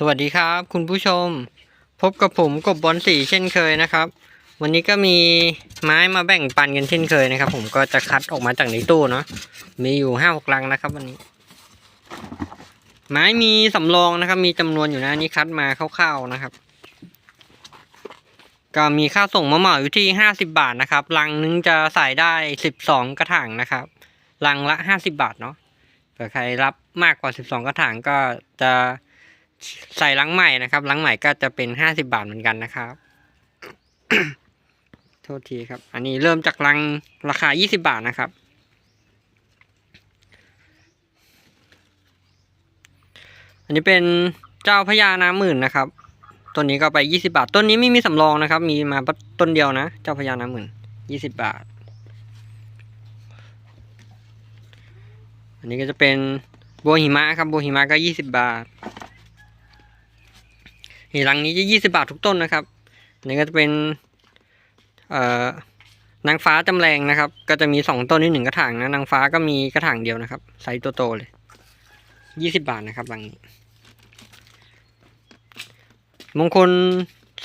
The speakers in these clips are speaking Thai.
สวัสดีครับ คุณผู้ชม พบกับผมกบบอลสีเช่นเคยนะครับ วันนี้ก็มีไม้มาแบ่งปันกันเช่นเคยนะครับ ผมก็จะคัดออกมาจากในตู้เนาะมีอยู่ห้าหกลังนะครับ วันนี้ ไม้มีสำรองนะครับ มีจำนวนอยู่นะอันนี่คัดมาคร่าวๆนะครับ ก็มีค่าส่งมาเหมาอยู่ที่ห้าสิบาทนะครับลังนึงจะใส่ได้สิบสองกระถางนะครับลังละห้าสิบาทเนาะเผื่อใครรับมากกว่าสิบสองกระถางก็จะ ใส่ลังใหม่นะครับลังใหม่ก็จะเป็นห้าสิบาทเหมือนกันนะครับ โทษทีครับ อันนี้เริ่มจากลังราคายี่สิบาทนะครับ อันนี้เป็นเจ้าพญานาหมื่นนะครับต้นนี้ก็ไปยี่สิบาท ต้นนี้ไม่มีสำรองนะครับ มีมาต้นเดียวนะ เจ้าพญานาหมื่นยี่สิบบาท อันนี้ก็จะเป็นบัวหิมะครับบัวหิมะก็ยี่สิบบาท นี่รังนี้จะยี่สิบาททุกต้นนะครับนนี้ก็จะเป็นเอ่อนางฟ้าจำแรงนะครับ ก็จะมีสองต้นที่หนึ่งกระถางนะนางฟ้าก็มีกระถางเดียวนะครับไซส์โตๆเลยยี่สิบาทนะครับรังนี้มงคล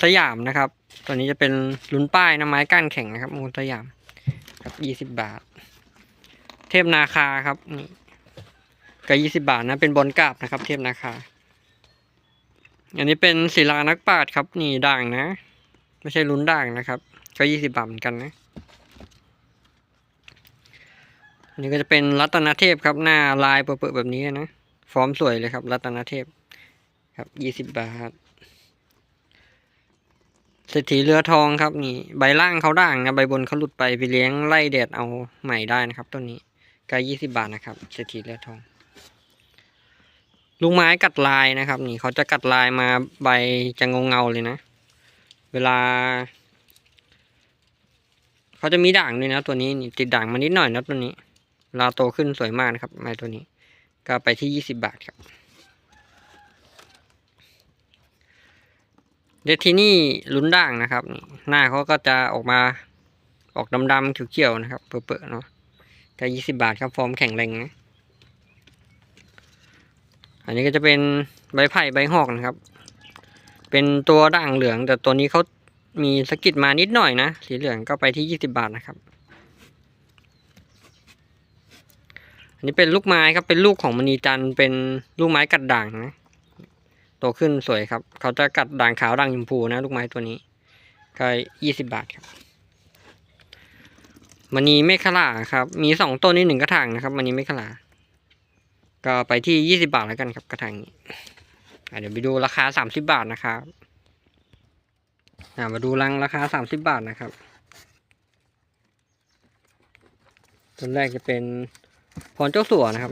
สยามนะครับ ตัวนี้จะเป็นลุ้นป้ายนะไม้ก้านแข็งนะครับ มงคลสยามครับยี่สิบบาท เทพนาคาครับนี่ก็ยี่สิบาทนะ เป็นบอลกราบนะครับ เทพนาคา อันนี้เป็นศิลานักปราชญ์ครับ นี่ด่างนะ ไม่ใช่ลุ้นด่างนะครับ ก็ยี่สิบาทเหมือนกันนะอันนี้ก็จะเป็นรัตนเทพครับ หน้าลายเปื่อยๆแบบนี้นะ ฟอร์มสวยเลยครับ รัตนเทพครับยี่สิบบาทเศรษฐีเรือทองครับนี่ใบล่างเขาด่างนะใบบนเขาหลุดไปไปเลี้ยงไล่แดดเอาใหม่ได้นะครับ ต้นนี้ก็ยี่สิบาทนะครับเศรษฐีเรือทอง ลูกไม้กัดลายนะครับ นี่เขาจะกัดลายมาใบจะเงเงาเลยนะ เวลา เขาจะมีด่างด้วยนะ ตัวนี้นี่ติดด่างมานิดหน่อยนะตัวนี้เวลาโตขึ้นสวยมากนะครับไม้ตัวนี้ ก็ไปที่ยี่สิบาทครับเดทที่นี่ลุ้นด่างนะครับนี่หน้าเขาก็จะออกมาออกดำๆเขียวๆนะครับเปื่อๆเนาะก็ยี่สิบาทครับฟอร์มแข็งแรงนะ อันนี้ก็จะเป็นใบไผ่ใบหอกนะครับ เป็นตัวด่างเหลือง แต่ตัวนี้เขามีสกิดมานิดหน่อยนะ สีเหลืองก็ไปที่ยี่สิบาทนะครับ อันนี้เป็นลูกไม้ครับ เป็นลูกของมณีจันทร์เป็นลูกไม้กัดด่างนะโตขึ้นสวยครับ เขาจะกัดด่างขาวด่างชมพูนะ ลูกไม้ตัวนี้ก็ยี่สิบาทครับมันนีเมฆขลาครับ มีสองต้นนี่หนึ่งกระถางนะครับมันนีเมฆขลา ก็ไปที่ยี่สิบาทแล้วกันครับกระถางนี้เดี๋ยวไปดูราคาสามสิบาทนะครับมาดูรังราคาสามสิบาทนะครับต้นแรกจะเป็นพรเจ้าสัวนะครับ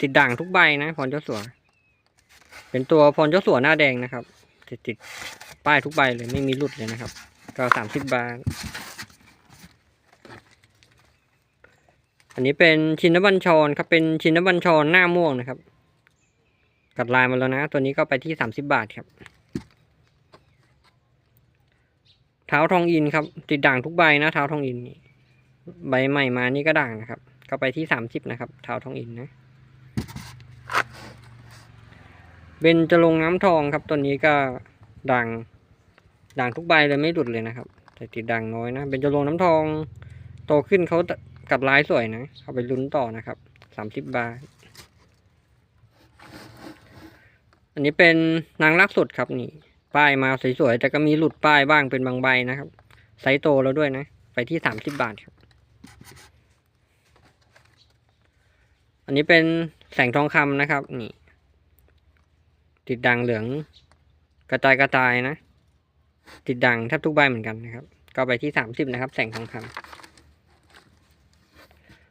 ติดด่างทุกใบนะพรเจ้าสัว เป็นตัวพรเจ้าสัวหน้าแดงนะครับติดติดป้ายทุกใบเลยไม่มีหลุดเลยนะครับ ก็สามสิบบาท อันนี้เป็นชินบัญชรครับเป็นชินบัญชรหน้าม่วงนะครับ กัดลายมาแล้วนะ ตัวนี้ก็ไปที่สามสิบบาทครับ เท้าทองอินครับ ติดด่างทุกใบนะเท้าทองอินใบใหม่มานี่ก็ด่างนะครับ ก็ไปที่สามสิบนะครับ เท้าทองอินนะเบนจะลงน้ำทองครับตัวนี้ก็ด่างด่างทุกใบเลยไม่หลุดเลยนะครับ แต่ติดด่างน้อยนะเบนจะลงน้ำทองโตขึ้นเขา กัดลายสวยนะ เอาไปลุ้นต่อนะครับสามสิบบาท อันนี้เป็นนางรักสุดครับนี่ ป้ายมาสวยๆแต่ก็มีหลุดป้ายบ้างเป็นบางใบนะครับ ไซส์โตแล้วด้วยนะ ไปที่สามสิบบาทครับ อันนี้เป็นแสงทองคำนะครับ นี่ ติดด่างเหลือง กระจายกระจายนะ ติดด่างแทบทุกใบเหมือนกันนะครับ ก็ไปที่สามสิบนะครับ แสงทองคำ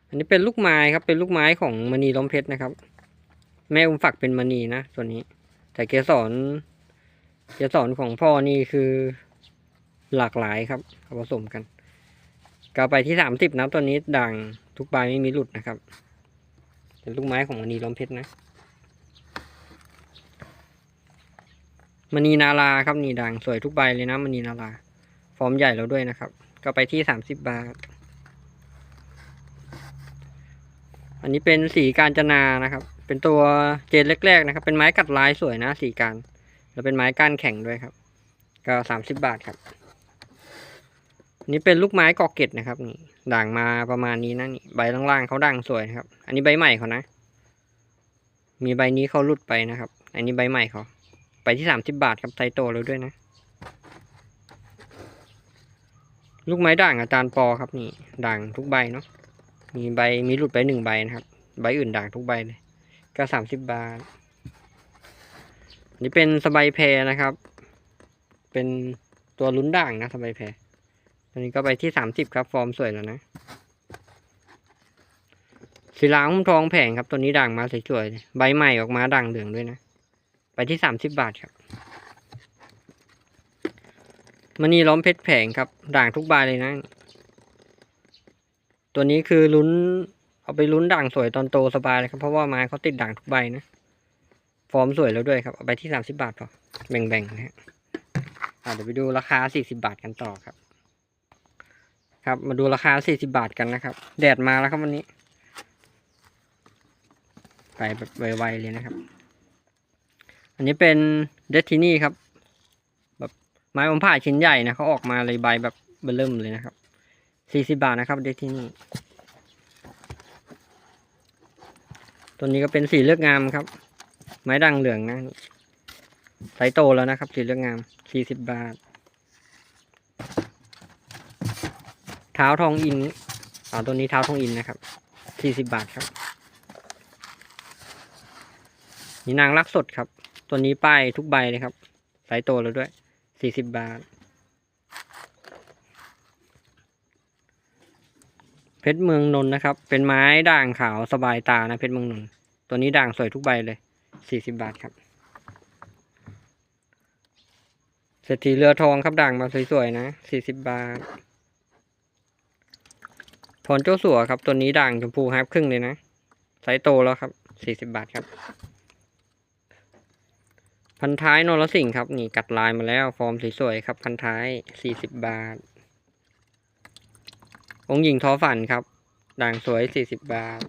อันนี้เป็นลูกไม้ครับ เป็นลูกไม้ของมณีล้อมเพชรนะครับ แม่อุ้มฝักเป็นมณีนะตัวนี้ แต่เกสรเกสรของพ่อนี่คือหลากหลายครับเอาผสมกันก็ไปที่สามสิบนะตัวนี้ด่างทุกใบไม่มีหลุดนะครับ เป็นลูกไม้ของมณีล้อมเพชรนะมณีนาราครับนี่ด่างสวยทุกใบเลยนะมณีนารา ฟอร์มใหญ่แล้วด้วยนะครับ ก็ไปที่สามสิบบาท อันนี้เป็นสีการจนานะครับ เป็นตัวเจนแรกๆนะครับ เป็นไม้กัดลายสวยนะสีการ แล้วเป็นไม้ก้านแข็งด้วยครับ ก็สามสิบบาทครับนี่เป็นลูกไม้กอกเกตนะครับนี่ด่างมาประมาณนี้นะนี่ใบล่างๆเขาด่างสวยนะครับ อันนี้ใบใหม่เขานะ มีใบนี้เขาหลุดไปนะครับ อันนี้ใบใหม่เขาไปที่สามสิบบาทครับไซโตแล้วด้วยนะ ลูกไม้ด่างอาจารย์ปอครับนี่ด่างทุกใบเนาะ มีใบมีหลุดไปหนึ่งใบนะครับ ใบอื่นด่างทุกใบเลยก็สามสิบบาท นี่เป็นสบายแพรนะครับ เป็นตัวลุ้นด่างนะสบายแพรอันนี้ก็ไปที่สามสิบครับ ฟอร์มสวยแล้วนะศิลาหุ้มทองแผงครับ ตัวนี้ด่างมาสวยๆเลยใบใหม่ออกมาด่างเหลืองด้วยนะ ไปที่สามสิบบาทครับมันนี่ล้อมเพชรแผงครับ ด่างทุกใบเลยนะ ตัวนี้คือลุ้น เอาไปลุ้นด่างสวยตอนโตสบายเลยครับ เพราะว่าไม้เขาติดด่างทุกใบนะฟอร์มสวยแล้วด้วยครับ เอาไปที่สามสิบาทพอแบ่งๆนะฮะเดี๋ยวไปดูราคาสี่สิบาทกันต่อครับ ครับมาดูราคาสี่สิบาทกันนะครับ แดดมาแล้วครับวันนี้ ไปแบบไวๆเลยนะครับ อันนี้เป็นเดทินี่ครับ แบบไม้อมผ่าชิ้นใหญ่นะเขาออกมาเลยใบแบบเบิ่มเลยนะครับ สี่สิบาทนะครับเดทินี่ ตัวนี้ก็เป็นสีเลือกงามครับ ไม้ด่างเหลืองนะนี่ไซโตแล้วนะครับ สีเลือกงามสี่สิบบาท เท้าทองอินอ๋อตัวนี้เท้าทองอินนะครับสี่สิบบาทครับ นี่นางรักสดครับ ตัวนี้ป้ายทุกใบเลยครับไซส์โตแล้วด้วยสี่สิบบาท เพชรเมืองนนท์นะครับ เป็นไม้ด่างขาวสบายตานะเพชรเมืองนนท์ตัวนี้ด่างสวยทุกใบเลยสี่สิบบาทครับเศรษฐีเรือทองครับด่างมาสวยๆนะสี่สิบบาทพรเจ้าสัวครับ ตัวนี้ด่างชมพูฮาร์ฟครึ่งเลยนะไซส์โตแล้วครับสี่สิบบาทครับ พันท้ายนรสิงครับ นี่กัดลายมาแล้ว ฟอร์มสวยๆครับ พันท้ายสี่สิบบาท องหญิงทอฝันครับ ด่างสวยสี่สิบบาท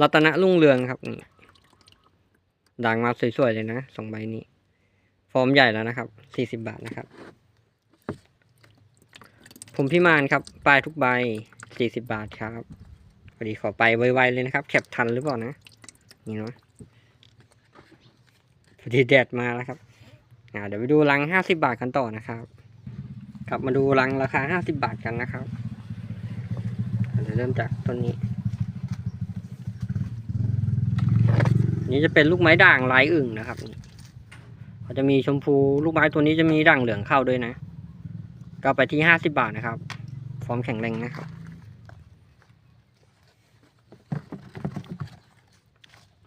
รัตนรุ่งเรืองครับนี่ด่างมาสวยๆเลยนะสองใบนี้ ฟอร์มใหญ่แล้วนะครับสี่สิบบาทนะครับ ผมพิมานครับปลายทุกใบสี่สิบบาทครับพอดีขอไปไวๆเลยนะครับ แคปทันหรือเปล่านะนี่เนาะพอดีแดดมาแล้วครับ อ่าเดี๋ยวไปดูรังห้าสิบาทกันต่อนะครับ กลับมาดูรังราคาห้าสิบาทกันนะครับเดี๋ยวเริ่มจากต้นนี้ นี่จะเป็นลูกไม้ด่างลายอึ่งนะครับเขาจะมีชมพูลูกไม้ตัวนี้จะมีด่างเหลืองเข้าด้วยนะ ก็ไปที่ห้าสิบาทนะครับ ฟอร์มแข็งแรงนะครับ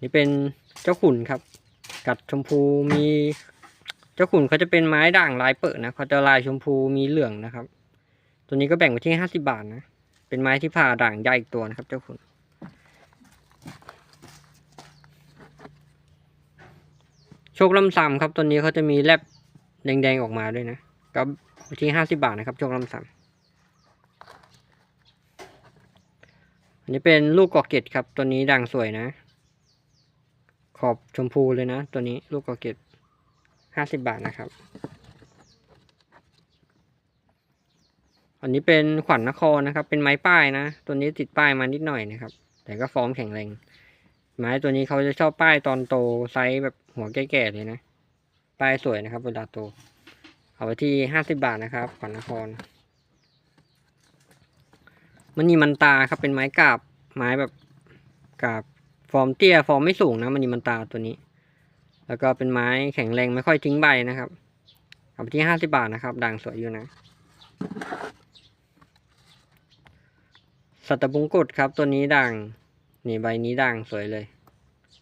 นี่เป็นเจ้าขุนครับ กัดชมพูมี จ้าขุนเขาจะเป็นไม้ด่างลายเปิดนะเขาจะลายชมพูมีเหลืองนะครับ ตัวนี้ก็แบ่งไปที่ห้าสิบาทนะ เป็นไม้ที่ผ่าด่างใหญ่อีกตัวนะครับ เจ้าขุน โชคลำซำครับ ตัวนี้เขาจะมีแลบแดงๆออกมาด้วยนะ ก็ที่ห้าสิบาทนะครับ โชคลำซำอันนี้เป็นลูกกอกเกตครับ ตัวนี้ด่างสวยนะ ขอบชมพูเลยนะ ตัวนี้ลูกกอกเกต ห้าสิบบาทนะครับ อันนี้เป็นขวัญนครนะครับ เป็นไม้ป้ายนะ ตัวนี้ติดป้ายมานิดหน่อยนะครับ แต่ก็ฟอร์มแข็งแรง ไม้ตัวนี้เขาจะชอบป้ายตอนโตไซส์แบบหัวแก่ๆเลยนะ ป้ายสวยนะครับเวลาโต เอาไปที่ห้าสิบบาทนะครับ ขวัญนคร มันนี่มันตาครับ เป็นไม้กาบ ไม้แบบกาบฟอร์มเตี้ย ฟอร์มไม่สูงนะ มันนี่มันตาตัวนี้ แล้วก็เป็นไม้แข็งแรงไม่ค่อยทิ้งใบนะครับเอาไปที่ห้าสิบาทนะครับ ด่างสวยอยู่นะสัตบุงกุฎครับ ตัวนี้ด่างนี่ใบนี้ด่างสวยเลย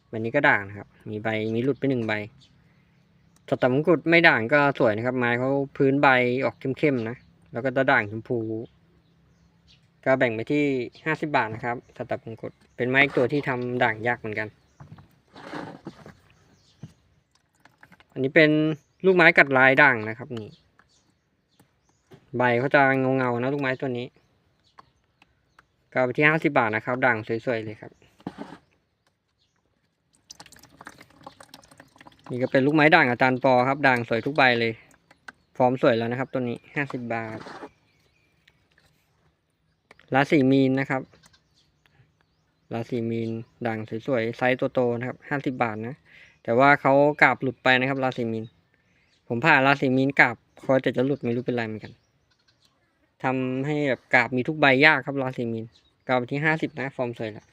ใบนี้ก็ด่างนะครับ มีใบมีหลุดไปหนึ่งใบสัตบุงกุฎไม่ด่างก็สวยนะครับ ไม้เขาพื้นใบออกเข้มๆนะแล้วก็จะด่างชมพูก็แบ่งไปที่ห้าสิบาทนะครับสัตบุงกุฎเป็นไม้ตัวที่ทำด่างยากเหมือนกัน อันนี้เป็นลูกไม้กัดลายด่างนะครับนี่ ใบเขาจะเงาเงาๆนะลูกไม้ตัวนี้ก็เอาไปที่ห้าสิบาทนะครับ ด่างสวยๆเลยครับ นี่ก็เป็นลูกไม้ด่างอาจารย์ปอครับ ด่างสวยทุกใบเลยฟอร์มสวยแล้วนะครับ ตัวนี้ห้าสิบบาทราศีมีนนะครับราศีมีนด่างสวยๆไซส์โตๆนะครับห้าสิบบาทนะ แต่ว่าเขากาบหลุดไปนะครับราศีมีน ผมผ่าราศีมีนกาบเขาจะจะหลุดไม่รู้เป็นไรเหมือนกันทำให้แบบกาบมีทุกใบยากครับราศีมีนกาบที่ห้าสิบนะฟอร์มสวยแล้ว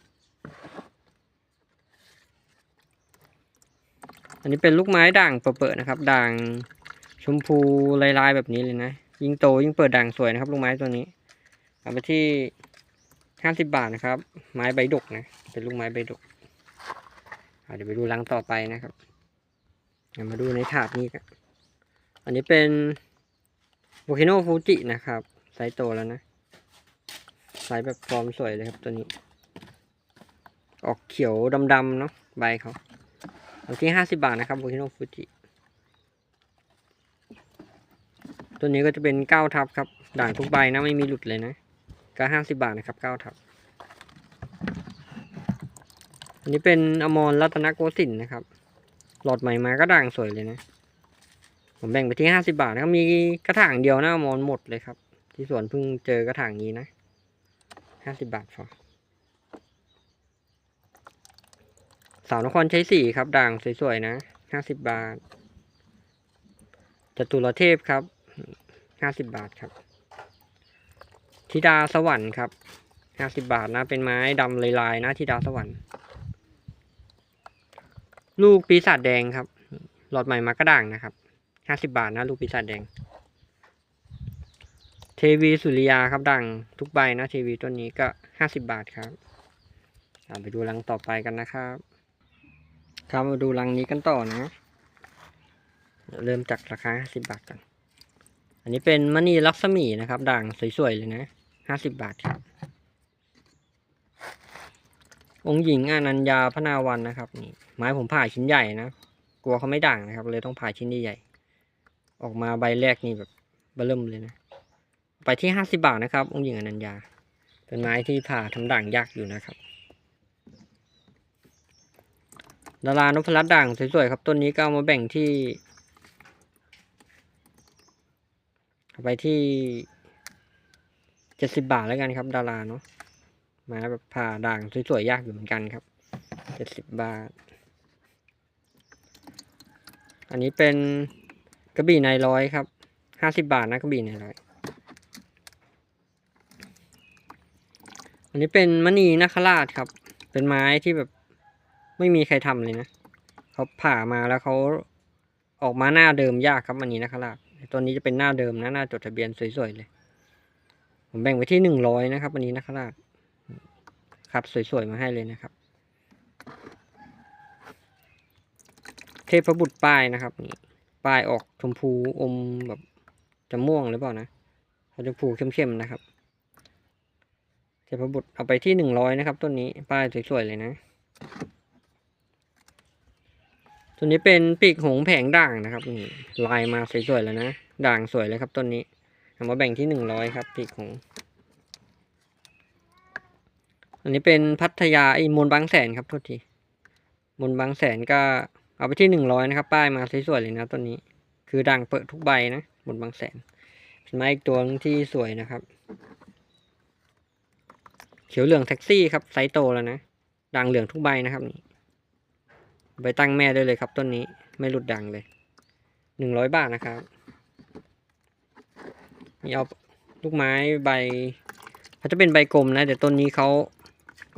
อันนี้เป็นลูกไม้ด่างเปิดๆนะครับ ด่างชมพูลายๆแบบนี้เลยนะ ยิ่งโตยิ่งเปิดด่างสวยนะครับ ลูกไม้ตัวนี้เอาไปที่ห้าสิบบาทนะครับ ไม้ใบดกนะ เป็นลูกไม้ใบดก เดี๋ยวไปดูรังต่อไปนะครับเดี๋ยวมาดูในถาดนี้กันอันนี้เป็นโ o คิโนฟูจินะครับ ไซส์โตแล้วนะไซส์แบบฟอร์มสวยเลยครับตัวนี้ ออกเขียวดำๆเนาะใบเขาอยู่ที่ห้าสิบาทนะครับโบคิโนฟูจิตัวนี้ก็จะเป็นเก้าทับครับ ด่างทุกใบนะไม่มีหลุดเลยนะก็ห้าสิบาทนะครับเก้าทับ อันนี้เป็นอมรรัตนโกสินทร์นะครับ หลอดใหม่มาก็ด่างสวยเลยนะ ผมแบ่งไปที่ห้าสิบาทนะครับ มีกระถางเดียวนะอมรหมดเลยครับ ที่สวนเพิ่งเจอกระถางนี้นะห้าสิบาทพอสาวนครใช้สีครับ ด่างสวยๆนะห้าสิบบาทจตุรเทพครับห้าสิบบาทครับธิดาสวรรค์ครับห้าสิบบาทนะ เป็นไม้ดำลายๆนะธิดาสวรรค์ ลูกปีศาจแดงครับ หลอดใหม่มากระด่างนะครับห้าสิบาทนะ ลูกปีศาจแดง เทวีสุริยาครับด่างทุกใบนะเทวีต้นนี้ก็ห้าสิบบาทครับไปดูรังต่อไปกันนะครับ ครับมาดูรังนี้กันต่อนะ เริ่มจากราคาห้าสิบาทกัน อันนี้เป็นมณีลักษมีนะครับ ด่างสวยๆเลยนะห้าสิบบาทครับ องค์หญิงอนัญญาพนาวันนะครับนี่ไม้ผมผ่าชิ้นใหญ่นะกลัวเขาไม่ด่างนะครับ เลยต้องผ่าชิ้นใหญ่ออกมาใบแรกนี่แบบเบิ่มเลยนะ ไปที่ห้าสิบาทนะครับ องค์หญิงอนัญญา เป็นไม้ที่ผ่าทำด่างยากอยู่นะครับ ดารานพรัตน์ด่างสวยๆครับต้นนี้ก็เอามาแบ่งที่ไปที่เจ็ดสิบาทแล้วกันครับ ดาราเนาะ มาแบบผ่าด่างสวยๆยากอยู่เหมือนกันครับเจ็ดสิบบาท อันนี้เป็นกระบี่ในร้อยครับห้าสิบาทนะกระบี่ในร้อย อันนี้เป็นมณีนาคราชครับ เป็นไม้ที่แบบไม่มีใครทำเลยนะเขาผ่ามาแล้วเขาออกมาหน้าเดิมยากครับอันนี้นะครับตัวนี้จะเป็นหน้าเดิมนะหน้าจดทะเบียนสวยๆเลย ผมแบ่งไว้ที่หนึ่งร้อยนะครับอันนี้ นะครับ สวยๆ มาให้เลยนะครับ เทพบุตรป้ายนะครับนี่ป้ายออกชมพูอมแบบจะม่วงหรือเปล่านะเขาชมพูเข้มๆนะครับ เทพบุตรเอาไปที่หนึ่งร้อยนะครับต้นนี้ป้ายสวยๆเลยนะตัวนี้เป็นปีกหงแผงด่างนะครับนี่ลายมาสวยๆแล้วนะ ด่างสวยเลยครับต้นนี้เอามาแบ่งที่หนึ่งร้อยครับปีกหง อันนี้เป็นพัทยาไอ้มนต์บางแสนครับโทษทีมนต์บางแสนก็เอาไปที่หนึ่งร้อยนะครับ ป้ายมาสวยๆเลยนะต้นนี้ คือด่างเปิดทุกใบนะมนต์บางแสนเป็นไม้อีกตัวที่สวยนะครับ เขียวเหลืองแท็กซี่ครับไซส์โตแล้วนะด่างเหลืองทุกใบนะครับนี่ไปตั้งแม่ได้เลยครับต้นนี้ไม่หลุดดังเลยหนึ่งร้อยบาทนะครับนี่เอาลูกไม้ใบเขาจะเป็นใบกลมนะแต่ต้นนี้เขา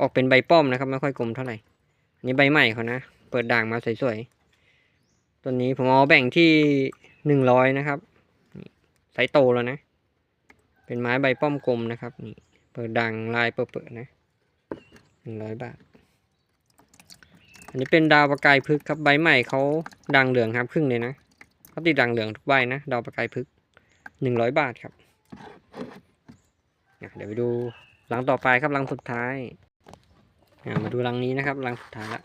ออกเป็นใบป้อมนะครับ ไม่ค่อยกลมเท่าไหร่อันนี้ใบใหม่เขานะ เปิดด่างมาสวยๆต้นนี้ผมเอาแบ่งที่หนึ่งร้อยนะครับไซส์โตแล้วนะ เป็นไม้ใบป้อมกลมนะครับนี่เปิดด่างลายเปิดๆนะหนึ่งร้อยบาท อันนี้เป็นดาวประกายพึกษ์ครับใบใหม่เขาดังเหลืองครับครึ่งเลยนะเขาติดดังเหลืองทุกใบนะดาวประกายพึกษ์หนึ่งร้อยบาทครับเดี๋ยวไปดูรังต่อไปครับรังสุดท้าย มาดูรังนี้นะครับรังสุดท้ายละ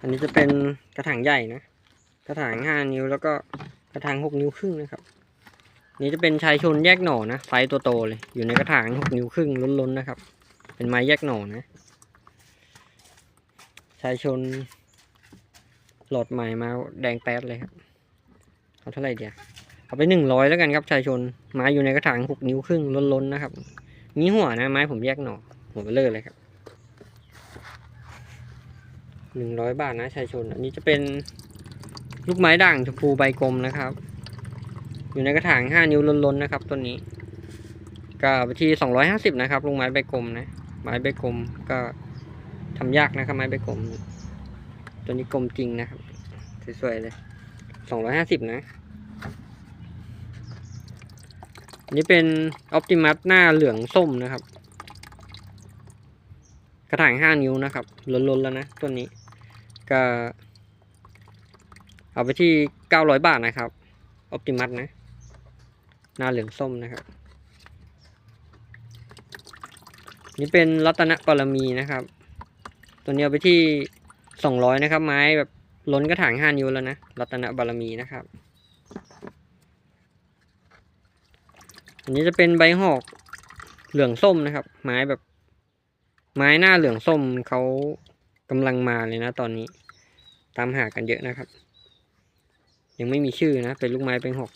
อันนี้จะเป็นกระถางใหญ่นะกระถางห้านิ้วแล้วก็กระถางหกนิ้วครึ่งนะครับ นี่จะเป็นชายชนแยกหน่อนะไซส์ตัวโตเลย อยู่ในกระถางหกนิ้วครึ่งล้นๆนะครับ เป็นไม้แยกหน่อนะชายชนหลอดใหม่มาแดงแป๊ดเลยครับเอาเท่าไหร่เดียวเอาไปหนึ่งร้อยแล้วกันครับชายชนไม้อยู่ในกระถางหกนิ้วครึ่งล้นๆนะครับมีหัวนะไม้ผมแยกหน่อหัวเบลอเลยครับ หนึ่งร้อยบาทนะชายชน อันนี้จะเป็นลูกไม้ด่างชมพูใบกลมนะครับ อยู่ในกระถางห้านิ้วล้นๆนะครับต้นนี้ ก็ไปที่สองร้อยห้าสิบนะครับลูกไม้ใบกลมนะไม้ใบกลมก็ทำยากนะครับไม้ใบกลม ตัวนี้กลมจริงนะครับสวยๆเลยสองร้อยห้าสิบนะนนี้เป็นออ t ติมัสหน้าเหลืองส้มนะครับ กระถางห้านิ้วนะครับล้นๆแล้วนะตัวนี้ ก็ เอาไปที่เก้าร้อยบาทนะครับออ t ติมัสนะ หน้าเหลืองส้มนะครับ นี่เป็นรัตนปรมีนะครับ ตัวนี้เอาไปที่สองร้อยนะครับ ไม้แบบล้นกระถางห้านิ้วแล้วนะ รัตนบารมีนะครับ อันนี้จะเป็นใบหอกเหลืองส้มนะครับ ไม้แบบ ไม้หน้าเหลืองส้มเขา กำลังมาเลยนะตอนนี้ ตามหากันเยอะนะครับ ยังไม่มีชื่อนะ เป็นลูกไม้เป็นหก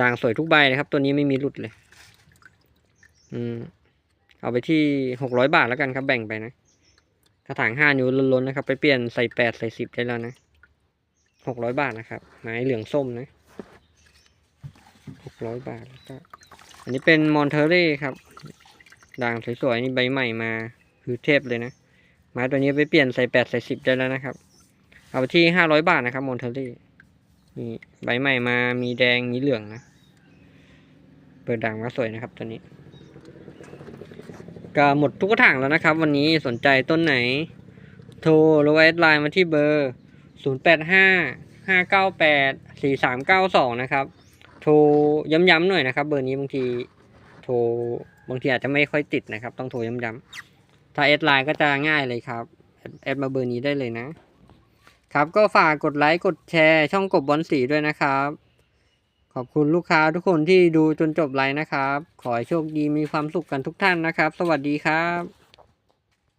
ด่างสวยทุกใบนะครับ ตัวนี้ไม่มีหลุดเลย อืม เอาไปที่หกร้อยบาทแล้วกันครับแบ่งไปนะกระถางห้านิ้วล้นๆนะครับ ไปเปลี่ยนใส่แปดใส่สิบได้แล้วนะหกร้อยบาทนะครับ ไม้เหลืองส้มนะหกร้อยบาทแล้วก็อันนี้เป็นมอนเทเร่ครับ ด่างสวยๆนี่ใบใหม่มาคือเทพเลยนะ ไม้ตัวนี้ไปเปลี่ยนใส่แปดใส่สิบได้แล้วนะครับ เอาที่ห้าร้อยบาทนะครับมอนเทเร่นี่ใบใหม่มามีแดงมีเหลืองนะเปิดด่างมาสวยนะครับตัวนี้ก็หมดทุกกระถางแล้วนะครับ วันนี้สนใจต้นไหน โทรหรือว่าแอดไลน์มาที่เบอร์ 0 8 5 5 9 8 4 3 9 2 นะครับ โทรย้ำๆหน่อยนะครับ เบอร์นี้บางทีโทรบางทีอาจจะไม่ค่อยติดนะครับ ต้องโทรย้ำๆ ถ้าแอดไลน์ก็จะง่ายเลยครับแอดแอดมาเบอร์นี้ได้เลยนะ ครับก็ฝากกดไลค์กดแชร์ ช่องกบบอลสีด้วยนะครับ ขอบคุณลูกค้าทุกคนที่ดูจนจบไลน์นะครับ ขอให้โชคดีมีความสุขกันทุกท่านนะครับ สวัสดีครับ